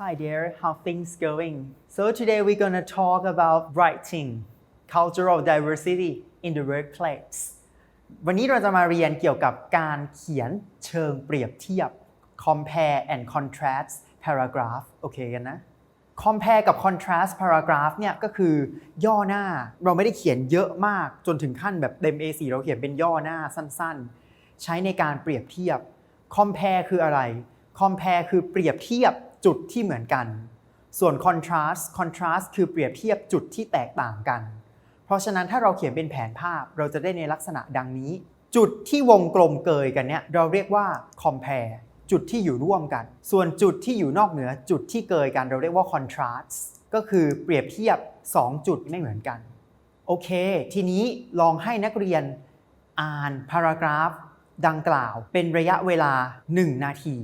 Hi there, how things going? So today we're gonna talk about writing, cultural diversity in the workplace. วันนี้เราจะมาเรียนเกี่ยวกับการเขียนเชิงเปรียบเทียบ compare and contrast paragraph โอเคกันนะ compare กับ contrast paragraph เนี่ยก็คือย่อหน้าเราไม่ได้เขียนเยอะมากจนถึงขั้นแบบเต็ม A4 เราเขียนเป็นย่อหน้าสั้นๆ ใช้ในการเปรียบเทียบ compare คืออะไร compare คือเปรียบเทียบ จุดที่เหมือนกัน ส่วน contrast contrast คือเปรียบเทียบจุดที่แตกต่างกัน เพราะฉะนั้นถ้าเราเขียนเป็นแผนภาพเราจะได้ในลักษณะดังนี้ จุดที่วงกลมเกยกันเนี่ยเราเรียกว่า compare จุดที่อยู่ร่วมกัน ส่วนจุดที่อยู่นอกเหนือจุดที่เกยกันเราเรียกว่า contrast ก็คือเปรียบเทียบ 2 จุดไม่เหมือนกัน โอเค ทีนี้ลองให้นักเรียนอ่านพารากราฟ ดังกล่าวเป็นระยะเวลา 1 นาที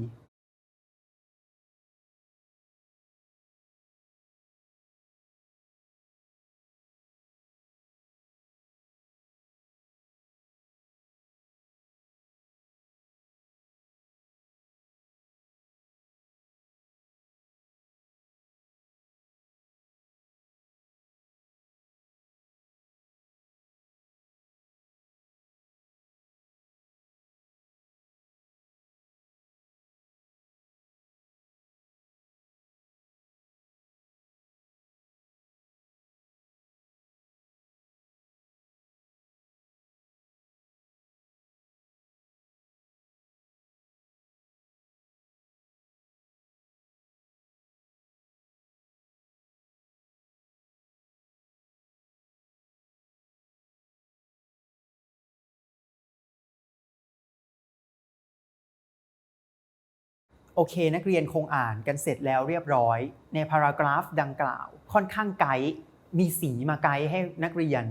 อเค นักเรียนคงอ่านกันเสร็จแล้วเรียบร้อย ในพารากราฟดังกล่าว ค่อนข้างไกด์มีสีมาไกด์ให้นักเรียน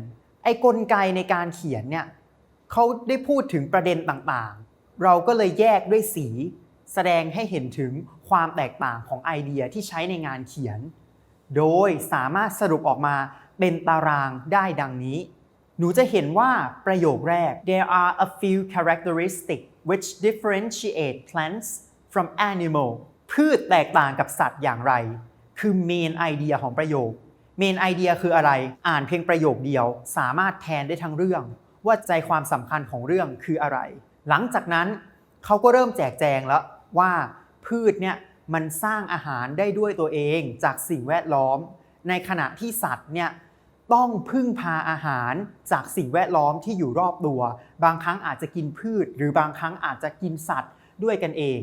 ไอ้กลไกในการเขียนเนี่ยเขาได้พูดถึงประเด็นต่างๆ เราก็เลยแยกด้วยสี แสดงให้เห็นถึงความแตกต่างของไอเดียที่ใช้ในงานเขียน โดยสามารถสรุปออกมาเป็นตารางได้ดังนี้ หนูจะเห็นว่าประโยคแรก there are a few characteristics which differentiate plants from animal พืชแตกต่างกับสัตว์อย่างไร คือ main idea ของประโยค main idea คืออะไร อ่านเพียงประโยคเดียว สามารถแทนได้ทั้งเรื่อง ว่าใจความสำคัญของเรื่องคืออะไร หลังจากนั้นเขาก็เริ่มแจกแจงแล้วว่าพืชเนี่ยมันสร้างอาหารได้ด้วยตัวเองจากสิ่งแวดล้อม ในขณะที่สัตว์เนี่ยต้องพึ่งพาอาหารจากสิ่งแวดล้อมที่อยู่รอบตัว บางครั้งอาจจะกินพืช หรือบางครั้งอาจจะกินสัตว์ด้วยกันเอง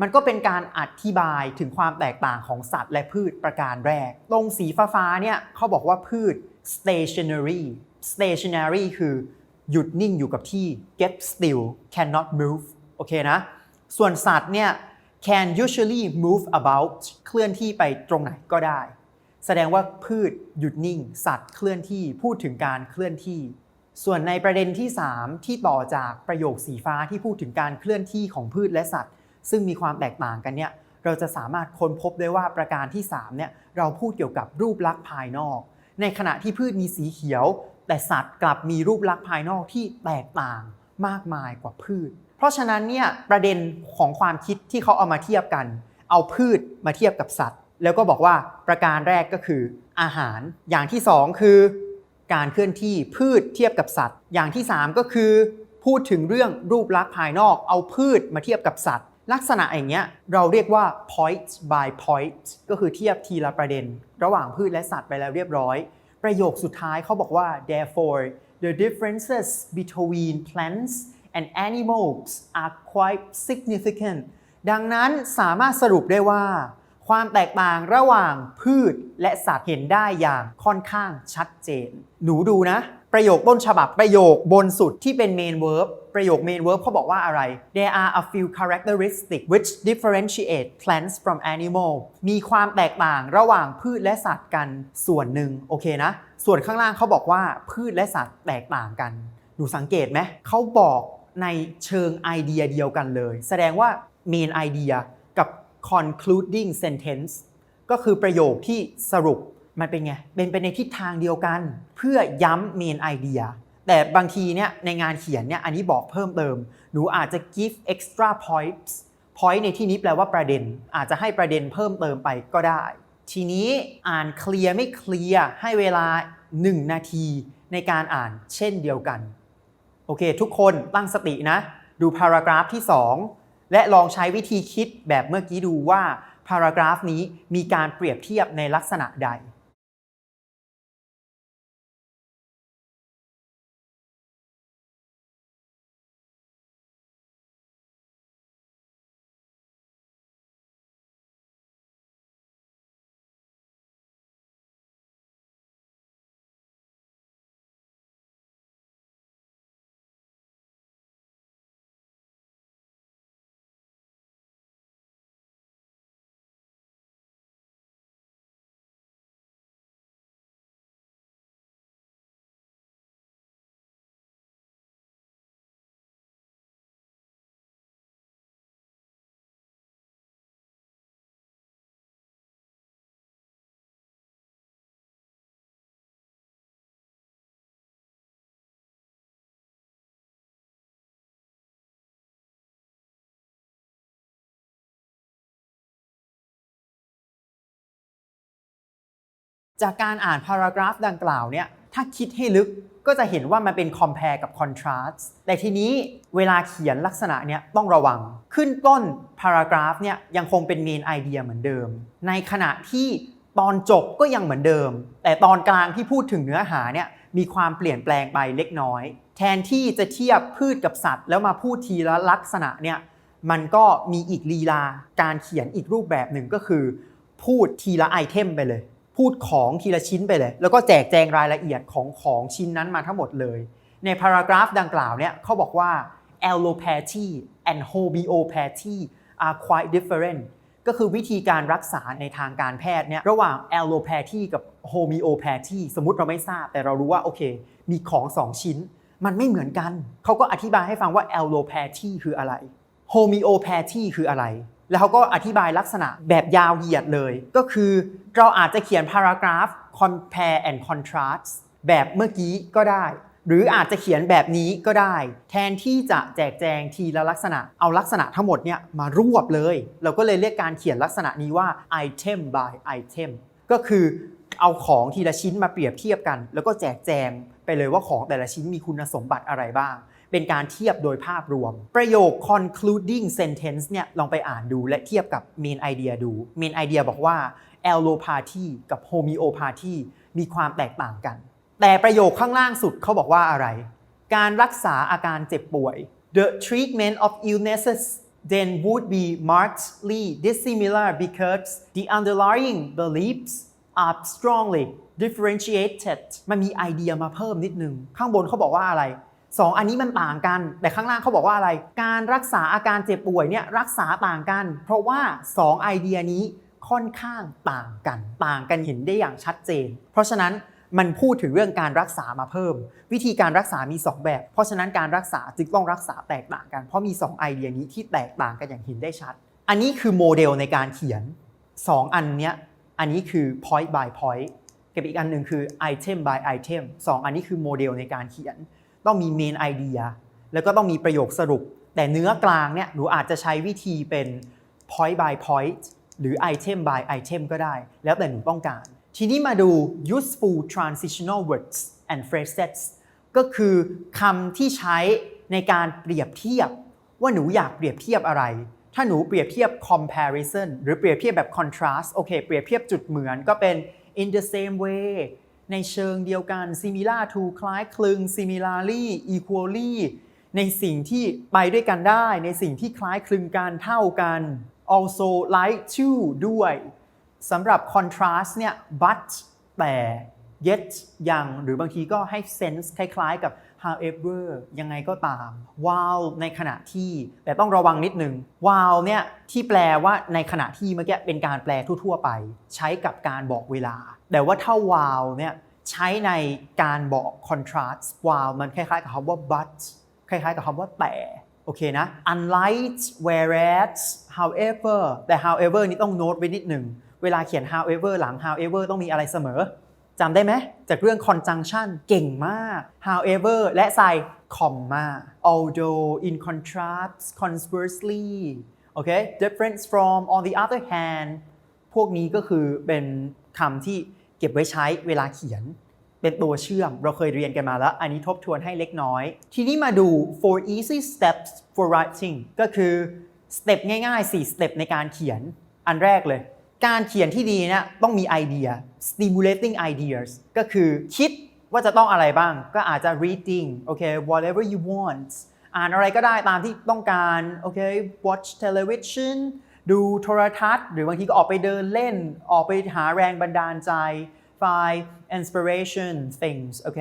มันก็เป็นการอธิบายถึงความแตกต่างของสัตว์และพืชประการแรก ตรงสีฟ้าๆเนี่ยเขาบอกว่าพืช stationary stationary คือหยุดนิ่งอยู่กับที่ get still cannot move โอเคนะ ส่วนสัตว์เนี่ย can usually move about เคลื่อนที่ไปตรงไหนก็ได้ แสดงว่าพืชหยุดนิ่ง สัตว์เคลื่อนที่พูดถึงการเคลื่อนที่ ส่วนในประเด็นที่ 3 ที่ต่อจากประโยคสีฟ้าที่พูดถึงการเคลื่อนที่ของพืชและสัตว์ ซึ่งมีความแตกต่างกันเนี่ยเราจะสามารถค้นพบได้ว่าประการที่3เนี่ยเราพูดเกี่ยวกับรูปลักษณ์ภายนอก ในขณะที่พืชมีสีเขียว แต่สัตว์กลับมีรูปลักษณ์ภายนอกที่แตกต่างมากมายกว่าพืช เพราะฉะนั้นเนี่ยประเด็นของความคิดที่เขาเอามาเทียบกัน เอาพืชมาเทียบกับสัตว์ แล้วก็บอกว่าประการแรกก็คืออาหารอย่างที่ 2 คือ การเคลื่อนที่พืชเทียบกับสัตว์ อย่างที่ 3 ก็คือ พูดถึงเรื่องรูปลักษณ์ภายนอก เอาพืชมาเทียบกับสัตว์ ลักษณะอย่างเงี้ยเราเรียกว่า point by point ก็คือเทียบทีละประเด็น ระหว่างพืชและสัตว์ไปแล้วเรียบร้อย ประโยคสุดท้ายเขาบอกว่า therefore the differences between plants and animals are quite significant ดังนั้นสามารถสรุปได้ว่า ความแตกต่างระหว่างพืชและสัตว์เห็นได้อย่างค่อนข้างชัดเจน หนูดูนะ ประโยคต้นฉบับประโยคบนสุดที่เป็น main verb ประโยค main verb เขาบอกว่าอะไร there are a few characteristics which differentiate plants from animal มีความแตกต่างระหว่างพืชและสัตว์กันส่วนหนึ่งโอเคนะ ส่วนข้างล่างเขาบอกว่าพืชและสัตว์แตกต่างกันหนูสังเกตไหมเขาบอกในเชิงไอเดียเดียวกันเลย แสดงว่า main idea กับ concluding sentence ก็คือประโยคที่สรุป มันเป็นไง เป็นไปในทิศทางเดียวกัน เพื่อย้ำ main idea แต่บางทีเนี่ยในงานเขียนเนี่ยอันนี้บอกเพิ่มเติม หนูอาจจะ give extra points point ในที่นี้แปลว่าประเด็น อาจจะให้ประเด็นเพิ่มเติมไปก็ได้ ทีนี้อ่านเคลียร์ไม่เคลียร์ให้เวลา 1 นาทีในการอ่านเช่นเดียวกัน โอเค ทุกคนตั้งสตินะ ดูพารากราฟที่ 2 และลองใช้วิธีคิดแบบเมื่อกี้ดูว่าพารากราฟนี้มีการเปรียบเทียบในลักษณะใด จากการอ่านพารากราฟดังกล่าวเนี่ยถ้าคิดให้ลึกก็จะเห็นว่ามันเป็น compare กับ contrast แต่ทีนี้เวลาเขียนลักษณะเนี่ยต้องระวัง ขึ้นต้นพารากราฟเนี่ยยังคงเป็น main idea เหมือนเดิม ในขณะที่ตอนจบก็ยังเหมือนเดิม แต่ตอนกลางที่พูดถึงเนื้อหาเนี่ยมีความเปลี่ยนแปลงไปเล็กน้อย แทนที่จะเทียบพืชกับสัตว์ แล้วมาพูดทีละลักษณะเนี่ยมันก็มีอีกลีลาการเขียนอีกรูปแบบหนึ่งก็คือ พูดทีละไอเทมไปเลย พูดของทีละชิ้นไปเลย แล้วก็แจกแจงรายละเอียดของของชิ้นนั้นมาทั้งหมดเลย ในพารากราฟดังกล่าวเนี่ยเขาบอกว่า allopathy and homeopathy are quite different ก็คือวิธีการรักษาในทางการแพทย์เนี่ยระหว่าง allopathy กับ homeopathy สมมติเราไม่ทราบ แต่เรารู้ว่าโอเค มีของ2ชิ้น มันไม่เหมือนกัน เขาก็อธิบายให้ฟังว่า allopathy คืออะไร homeopathy คืออะไร แล้วเขาก็อธิบายลักษณะแบบยาวเหยียดเลย ก็คือเราอาจจะเขียน paragraph compare and contrast แบบเมื่อกี้ก็ได้ หรืออาจจะเขียนแบบนี้ก็ได้ แทนที่จะแจกแจงทีละลักษณะ เอาลักษณะทั้งหมดเนี่ยมารวบเลย เราก็เลยเรียกการเขียนลักษณะนี้ว่า item by item ก็คือเอาของทีละชิ้นมาเปรียบเทียบกัน แล้วก็แจกแจงไปเลยว่าของแต่ละชิ้นมีคุณสมบัติอะไรบ้าง เป็นการเทียบโดยภาพรวม ประโยค concluding sentence เนี่ยลองไปอ่านดูและเทียบกับ main idea ดู main idea บอกว่า allopathy กับ homeopathy มีความแตกต่างกัน แต่ประโยคข้างล่างสุดเขาบอกว่าอะไร การรักษาอาการเจ็บป่วย the treatment of illnesses then would be markedly dissimilar because the underlying beliefs are strongly differentiated มันมีไอเดียมาเพิ่มนิดนึง ข้างบนเขาบอกว่าอะไร สองอันนี้มันต่างกัน แต่ข้างล่างเขาบอกว่าอะไร การรักษาอาการเจ็บป่วยเนี่ยรักษาต่างกัน เพราะว่า 2 ไอเดียนี้ค่อนข้างต่างกัน ต่างกันเห็นได้อย่างชัดเจน เพราะฉะนั้นมันพูดถึงเรื่องการรักษามาเพิ่ม วิธีการรักษามี 2 แบบ เพราะฉะนั้นการรักษาจึงต้องรักษาแตกต่างกัน เพราะมี 2 ไอเดียนี้ที่แตกต่างกันอย่างเห็นได้ชัด อันนี้คือโมเดลในการเขียน 2 อันเนี้ยอันนี้คือ point by point กับอีกอันหนึ่งคือ item by item 2 อันนี้คือโมเดลในการเขียน ต้องมี main idea แล้วก็ต้องมีประโยคสรุป แต่เนื้อกลางเนี่ยหนูอาจจะใช้วิธีเป็น point by point หรือ item by item ก็ได้ แล้วแต่หนูต้องการ ทีนี้มาดู useful transitional words and phrases ก็คือคำที่ใช้ในการเปรียบเทียบ ว่าหนูอยากเปรียบเทียบอะไร ถ้าหนูเปรียบเทียบ comparison หรือเปรียบเทียบแบบ contrast โอเค เปรียบเทียบจุดเหมือนก็เป็น in the same way ในเชิงเดียวกัน similar to คล้ายคลึง similarly equally ในสิ่งที่ไปด้วยกันได้ ในสิ่งที่คล้ายคลึงกันเท่ากัน also like to ด้วยสำหรับ contrast เนี่ย but แต่ yet ยังหรือบางทีก็ให้ sense คล้ายๆกับ however ยังไงก็ตาม while ในขณะที่ แต่ต้องระวังนิดนึง while เนี่ยที่แปลว่าในขณะที่เมื่อกี้เป็นการแปลทั่ว ๆ ไป ใช้กับการบอกเวลา แต่ว่าถ้า while เนี่ยใช้ในการบอก contrast while มันคล้ายๆกับคำว่า but คล้ายๆกับคำว่าแต่โอเคนะ unlike whereas however แต่ however นี่ต้องโน้ตไว้นิดหนึ่ง เวลาเขียน however หลัง however ต้องมีอะไรเสมอ จำได้ไหมจากเรื่อง conjunction เก่งมาก however และใส่ comma although in contrast conversely โอเค difference from on the other hand พวกนี้ก็คือเป็นคำที่เก็บไว้ใช้เวลาเขียน เป็นตัวเชื่อม เราเคยเรียนกันมาแล้ว อันนี้ทบทวนให้เล็กน้อย ทีนี้มาดู for easy steps for writing ก็คือสเต็ปง่ายๆ 4 สเต็ปในการเขียน อันแรกเลย การเขียนที่ดีเนี่ยต้องมีไอเดีย stimulating ideas ก็คือคิดว่าจะต้องอะไรบ้าง ก็อาจจะ reading โอเค whatever you want อ่านอะไรก็ได้ตามที่ต้องการโอเค watch television ดูโทรทัศน์ หรือบางทีก็ออกไปเดินเล่น ออกไปหาแรงบันดาลใจ find inspiration things โอเค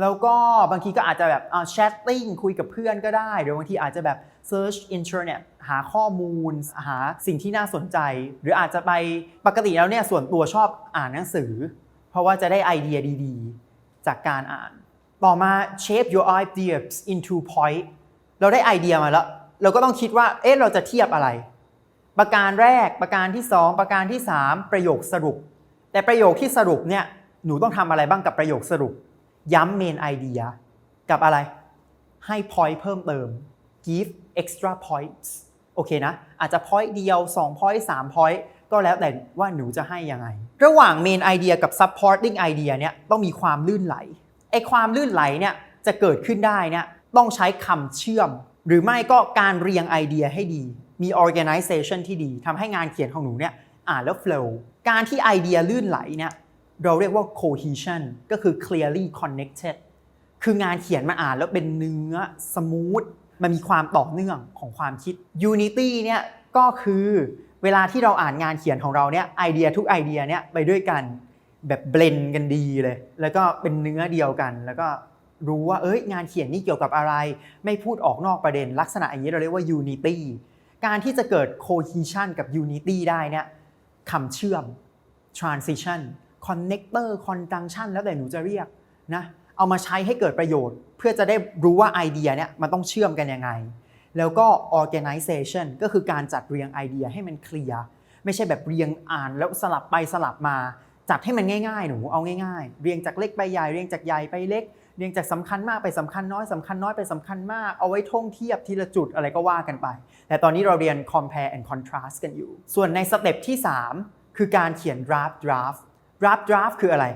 แล้วก็บางทีก็อาจจะแบบ chatting คุยกับเพื่อนก็ได้ หรือบางทีอาจจะแบบ search internet หาข้อมูล หาสิ่งที่น่าสนใจ หรืออาจจะไปปกติแล้วเนี่ยส่วนตัวชอบอ่านหนังสือ เพราะว่าจะได้ไอเดียดีๆ จากการอ่าน ต่อมา shape your ideas into point เราได้ไอเดียมาแล้ว เราก็ต้องคิดว่าเอ๊ะเราจะเทียบอะไร ประการแรกประการที่ 2 ประการที่ 3 ประโยคสรุป แต่ประโยคที่สรุปเนี่ยหนูต้องทำอะไรบ้างกับประโยคสรุป ย้ำเมนไอเดียกับอะไร ให้ point เพิ่มเติม give extra points โอเคนะ อาจจะ point เดียว 2 point 3 point ก็แล้วแต่ว่าหนูจะให้ยังไง ระหว่าง main idea กับ supporting idea เนี่ยต้องมีความลื่นไหลไอความลื่นไหลเนี่ยจะเกิดขึ้นได้เนี่ยต้องใช้คำเชื่อม หรือไม่ก็การเรียงไอเดียให้ดี มี organization ที่ดีทำให้งานเขียนของหนูเนี่ยอ่านแล้ว flow การที่ไอเดียลื่นไหลเนี่ยเราเรียกว่า cohesion ก็คือ clearly connected คืองานเขียนมาอ่านแล้วเป็นเนื้อส มันมีความต่อเนื่องของความคิด Unity เนี่ยก็คือเวลาที่เราอ่านงานเขียนของเราเนี่ยไอเดียทุกไอเดียเนี่ยไปด้วยกันแบบเบลนกันดีเลย แล้วก็เป็นเนื้อเดียวกัน แล้วก็รู้ว่าเอ้ยงานเขียนนี่เกี่ยวกับอะไร ไม่พูดออกนอกประเด็น ลักษณะอย่างนี้เราเรียกว่า Unity การที่จะเกิด cohesion กับ Unity ได้เนี่ยคำเชื่อม transition connector conjunction แล้วแต่หนูจะเรียกนะ เอามาใช้ให้เกิดประโยชน์ เพื่อจะได้รู้ว่าไอเดียเนี่ยมันต้องเชื่อมกันยังไง แล้วก็ organization ก็คือการจัดเรียงไอเดียให้มันเคลียร์ไม่ใช่แบบเรียงอ่านแล้วสลับไปสลับมา จัดให้มันง่ายๆ หนูเอาง่ายๆ เรียงจากเล็กไปใหญ่เรียงจากใหญ่ไปเล็ก เรียงจากสำคัญมากไปสำคัญน้อยสำคัญน้อยไปสำคัญมากเอาไว้ท่องเทียบทีละจุดอะไรก็ว่ากันไป แต่ตอนนี้เราเรียน compare and contrast กันอยู่ ส่วนในสเต็ปที่ 3 คือการเขียน draft draft draft draft คืออะไร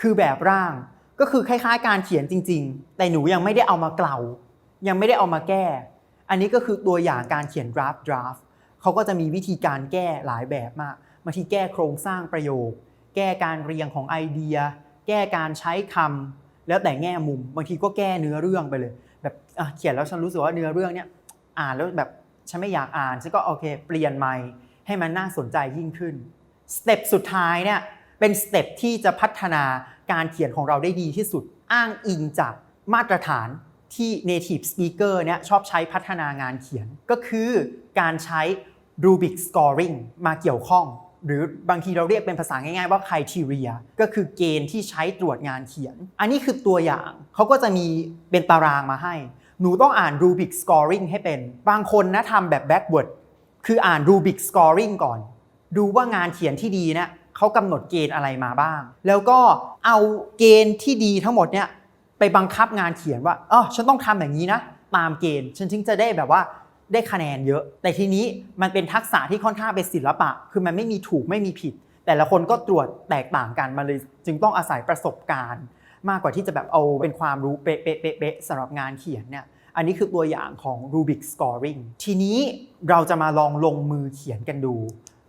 คือแบบร่าง ก็คือคล้ายๆ การเขียนจริง ๆ แต่หนูยังไม่ได้เอามาเกลายังไม่ได้เอามาแก้ อันนี้ก็คือตัวอย่างการเขียน draft draft เขาก็จะมีวิธีการแก้หลายแบบมากบางทีแก้โครงสร้างประโยค แก้การเรียงของไอเดีย แก้การใช้คำแล้วแต่แง่มุม บางทีก็แก้เนื้อเรื่องไปเลย แบบเขียนแล้วฉันรู้สึกว่าเนื้อเรื่องเนี้ยอ่านแล้วแบบฉันไม่อยากอ่านฉันก็โอเค เปลี่ยนใหม่ให้มันน่าสนใจยิ่งขึ้นสเต็ปสุดท้ายเนี่ยเป็นสเต็ปที่จะพัฒนา การเขียนของเราได้ดีที่สุด อ้างอิงจากมาตรฐานที่ native speaker เนี่ยชอบใช้พัฒนางานเขียน ก็คือการใช้ Rubik scoring มาเกี่ยวข้อง หรือบางทีเราเรียกเป็นภาษาง่ายๆว่า criteria ก็คือเกณฑ์ที่ใช้ตรวจงานเขียน อันนี้คือตัวอย่างเขาก็จะมีเป็นตารางมาให้ หนูต้องอ่าน Rubik scoring ให้เป็น บางคนนะทำแบบ backward คืออ่าน Rubik scoring ก่อน ดูว่างานเขียนที่ดีเนี่ย เขากำหนดเกณฑ์อะไรมาบ้าง แล้วก็เอาเกณฑ์ที่ดีทั้งหมดเนี่ยไปบังคับงานเขียนว่าอ๋อฉันต้องทำอย่างนี้นะ ตามเกณฑ์ฉันถึงจะได้แบบว่าได้คะแนนเยอะ แต่ทีนี้มันเป็นทักษะที่ค่อนข้างเป็นศิลปะ คือมันไม่มีถูกไม่มีผิด แต่ละคนก็ตรวจแตกต่างกันมาเลย จึงต้องอาศัยประสบการณ์ มากกว่าที่จะแบบเอาเป็นความรู้เป๊ะๆเป๊ะสำหรับงานเขียนเนี่ย อันนี้คือตัวอย่างของ Rubik scoring ทีนี้เราจะมาลองลงมือเขียนกันดู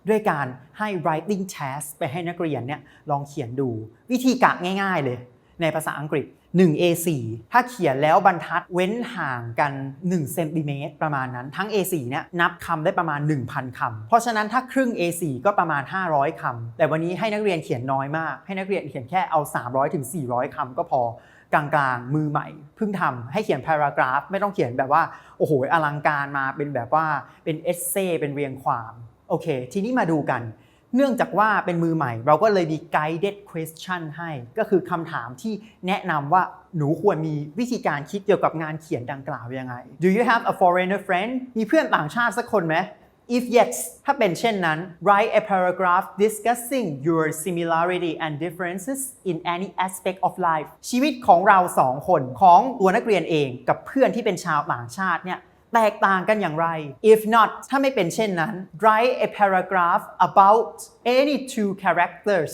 ด้วยการให้ writing test ไปให้นักเรียนเนี่ยลองเขียนดู วิธีกะง่าย ๆ เลย ในภาษาอังกฤษ 1 A4 ถ้าเขียนแล้วบรรทัดเว้นห่างกัน1เซนติเมตรประมาณนั้นทั้ง A4 เนี่ยนับคำได้ประมาณ 1,000คำเพราะฉะนั้นถ้าครึ่ง A4 ก็ประมาณ 500คำแต่วันนี้ให้นักเรียนเขียนน้อยมาก ให้นักเรียนเขียนแค่เอา 300ถึง400คำก็พอกลางๆ มือใหม่เพิ่งทำให้เขียน paragraph ไม่ต้องเขียนแบบว่า โอ้โห อลังการมาเป็นแบบว่าเป็นเอเซ่เป็นเรียงความ โอเค ทีนี้มาดูกัน เนื่องจากว่าเป็นมือใหม่ เราก็เลยมี guided question ให้ ก็คือคำถามที่แนะนำว่าหนูควรมีวิธีการคิดเกี่ยวกับงานเขียนดังกล่าวยังไง Do you have a foreigner friend มีเพื่อนต่างชาติสักคนไหม If yes ถ้าเป็นเช่นนั้น write a paragraph discussing your similarity and differences in any aspect of life ชีวิตของเราสองคนของตัวนักเรียนเองกับเพื่อนที่เป็นชาวต่างชาติเนี่ย แตกต่างกันอย่างไร if not ถ้าไม่เป็นเช่นนั้น write a paragraph about any two characters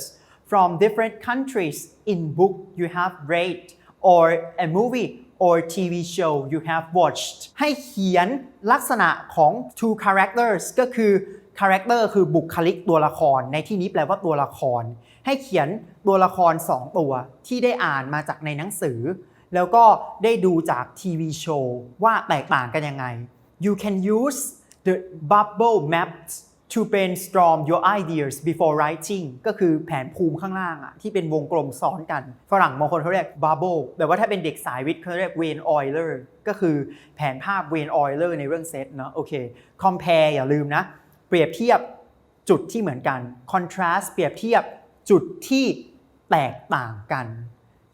from different countries in book you have read or a movie or TV show you have watched ให้เขียนลักษณะของ two characters ก็คือ character คือบุคลิกตัวละคร ในที่นี้แปลว่าตัวละคร ให้เขียนตัวละคร 2 ตัวที่ได้อ่านมาจากในหนังสือ แล้วก็ได้ดูจากทีวีโชว์ว่าแตกต่างกันยังไง you can use the bubble maps to brainstorm your ideas before writing ก็คือแผนภูมิข้างล่างอะที่เป็นวงกลมซ้อนกัน ฝรั่งบางคนเขาเรียก bubble แต่ว่าถ้าเป็นเด็กสายวิทย์เขาเรียก Wayne Euler ก็คือแผนภาพ Wayne Euler ในเรื่องเซตเนาะโอเค compare อย่าลืมนะ เปรียบเทียบจุดที่เหมือนกัน contrast เปรียบเทียบจุดที่แตกต่างกัน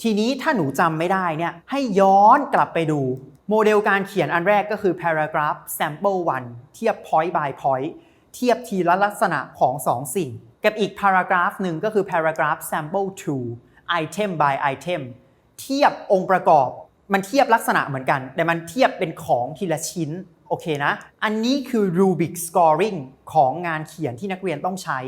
ทีนี้ถ้าหนูจำไม่ได้เนี่ยให้ย้อนกลับไปดู โมเดลการเขียนอันแรกก็คือ paragraph sample 1 เทียบ point by point เทียบทีละลักษณะของ 2 สิ่ง กับอีก paragraph หนึ่งก็คือ paragraph sample 2 item by item เทียบองค์ประกอบ มันเทียบลักษณะเหมือนกัน แต่มันเทียบเป็นของทีละชิ้น โอเคนะ อันนี้คือ rubic scoring ของงานเขียนที่นักเรียนต้องใช้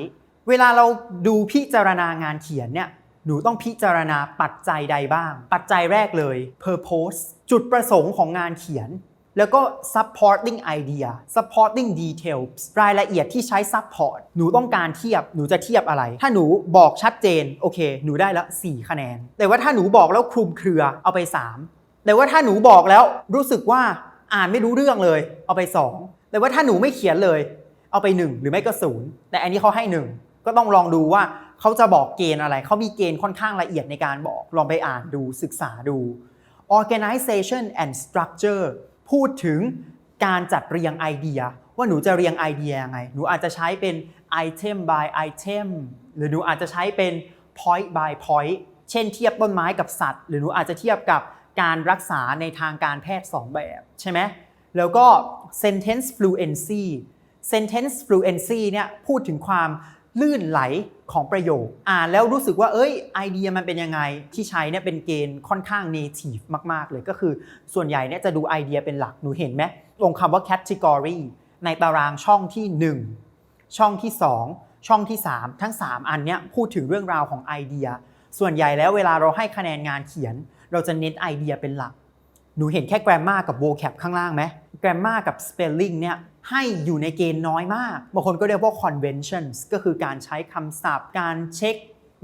เวลาเราดูพิจารณางานเขียนเนี่ย หนูต้องพิจารณาปัจจัยใดบ้าง ปัจจัยแรกเลย purpose จุดประสงค์ของงานเขียน แล้วก็ supporting idea supporting details รายละเอียดที่ใช้ support หนูต้องการเทียบ หนูจะเทียบอะไร ถ้าหนูบอกชัดเจน โอเค หนูได้ละ 4 คะแนน แต่ว่าถ้าหนูบอกแล้วคลุมเครือ เอาไป 3 แต่ว่าถ้าหนูบอกแล้วรู้สึกว่าอ่านไม่รู้เรื่องเลย เอาไป 2 แต่ว่าถ้าหนูไม่เขียนเลย เอาไป 1 หรือไม่ก็0แต่อันนี้เขาให้ 1 ก็ต้องลองดูว่า เขาจะบอกเกณฑ์อะไร เขามีเกณฑ์ค่อนข้างละเอียดในการบอก ลองไปอ่านดูศึกษาดู organization and structure พูดถึงการจัดเรียงไอเดีย ว่าหนูจะเรียงไอเดียยังไง หนูอาจจะใช้เป็น item by item หรือหนูอาจจะใช้เป็น point by point เช่นเทียบต้นไม้กับสัตว์ หรือหนูอาจจะเทียบกับการรักษาในทางการแพทย์ 2 แบบใช่ไหมแล้วก็ sentence fluency sentence fluency เนี่ยพูดถึงความ ลื่นไหลของประโยค อ่านแล้วรู้สึกว่า เอ้ยไอเดียมันเป็นยังไง ที่ใช้เนี่ยเป็นเกณฑ์ค่อนข้าง native มากๆ เลยก็คือ ส่วนใหญ่เนี่ยจะดูไอเดียเป็นหลัก หนูเห็นไหมลงคำว่า category ในตารางช่องที่ 1 ช่องที่ 2 ช่องที่ 3 ทั้ง 3 อันเนี้ยพูดถึงเรื่องราวของไอเดีย ส่วนใหญ่แล้วเวลาเราให้คะแนนงานเขียน เราจะเน้นไอเดียเป็นหลัก หนูเห็นแค่ grammar กับ vocab ข้างล่างไหม grammar กับ spelling เนี่ย ให้อยู่ในเกณฑ์น้อยมาก บางคนก็เรียกว่า conventions ก็คือการใช้คำศัพท์ การเช็ค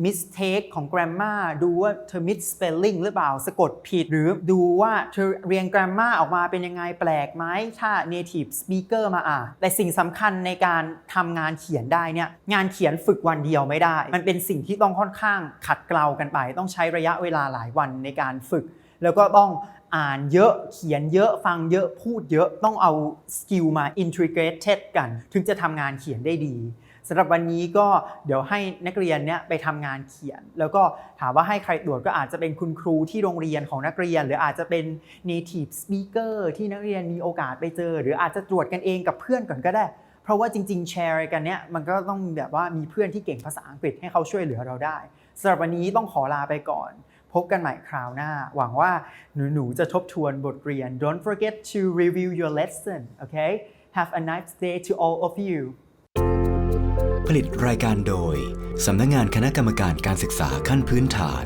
mistake ของ grammar ดูว่าเธอ miss spelling หรือเปล่า สะกดผิด หรือดูว่าเธอเรียง grammar ออกมาเป็นยังไงแปลกไหม ถ้า native speaker มาอ่าน แต่สิ่งสำคัญในการทำงานเขียนได้เนี่ย งานเขียนฝึกวันเดียวไม่ได้ มันเป็นสิ่งที่ต้องค่อนข้างขัดเกลากันไป ต้องใช้ระยะเวลาหลายวันในการฝึก แล้วก็ต้อง อ่านเยอะเขียนเยอะฟังเยอะพูดเยอะต้องเอาสกิลมา integrated กัน ถึงจะทำงานเขียนได้ดีสำหรับวันนี้ก็เดี๋ยวให้นักเรียนเนี่ยไปทำงานเขียน แล้วก็ถามว่าให้ใครตรวจก็อาจจะเป็นคุณครูที่โรงเรียนของนักเรียน หรืออาจจะเป็น native speaker ที่นักเรียนมีโอกาสไปเจอ หรืออาจจะตรวจกันเองกับเพื่อนก่อนก็ได้ เพราะว่าจริง ๆ แชร์กันเนี่ยมันก็ต้องแบบว่ามีเพื่อนที่เก่งภาษาอังกฤษให้เขาช่วยเหลือเราได้สำหรับวันนี้ต้องขอลาไปก่อน พบกันใหม่คราวหน้า หวังว่าหนูๆจะทบทวนบทเรียน Don't forget to review your lesson okay Have a nice day to all of you ผลิตรายการโดย สำนักงานคณะกรรมการการศึกษาขั้นพื้นฐาน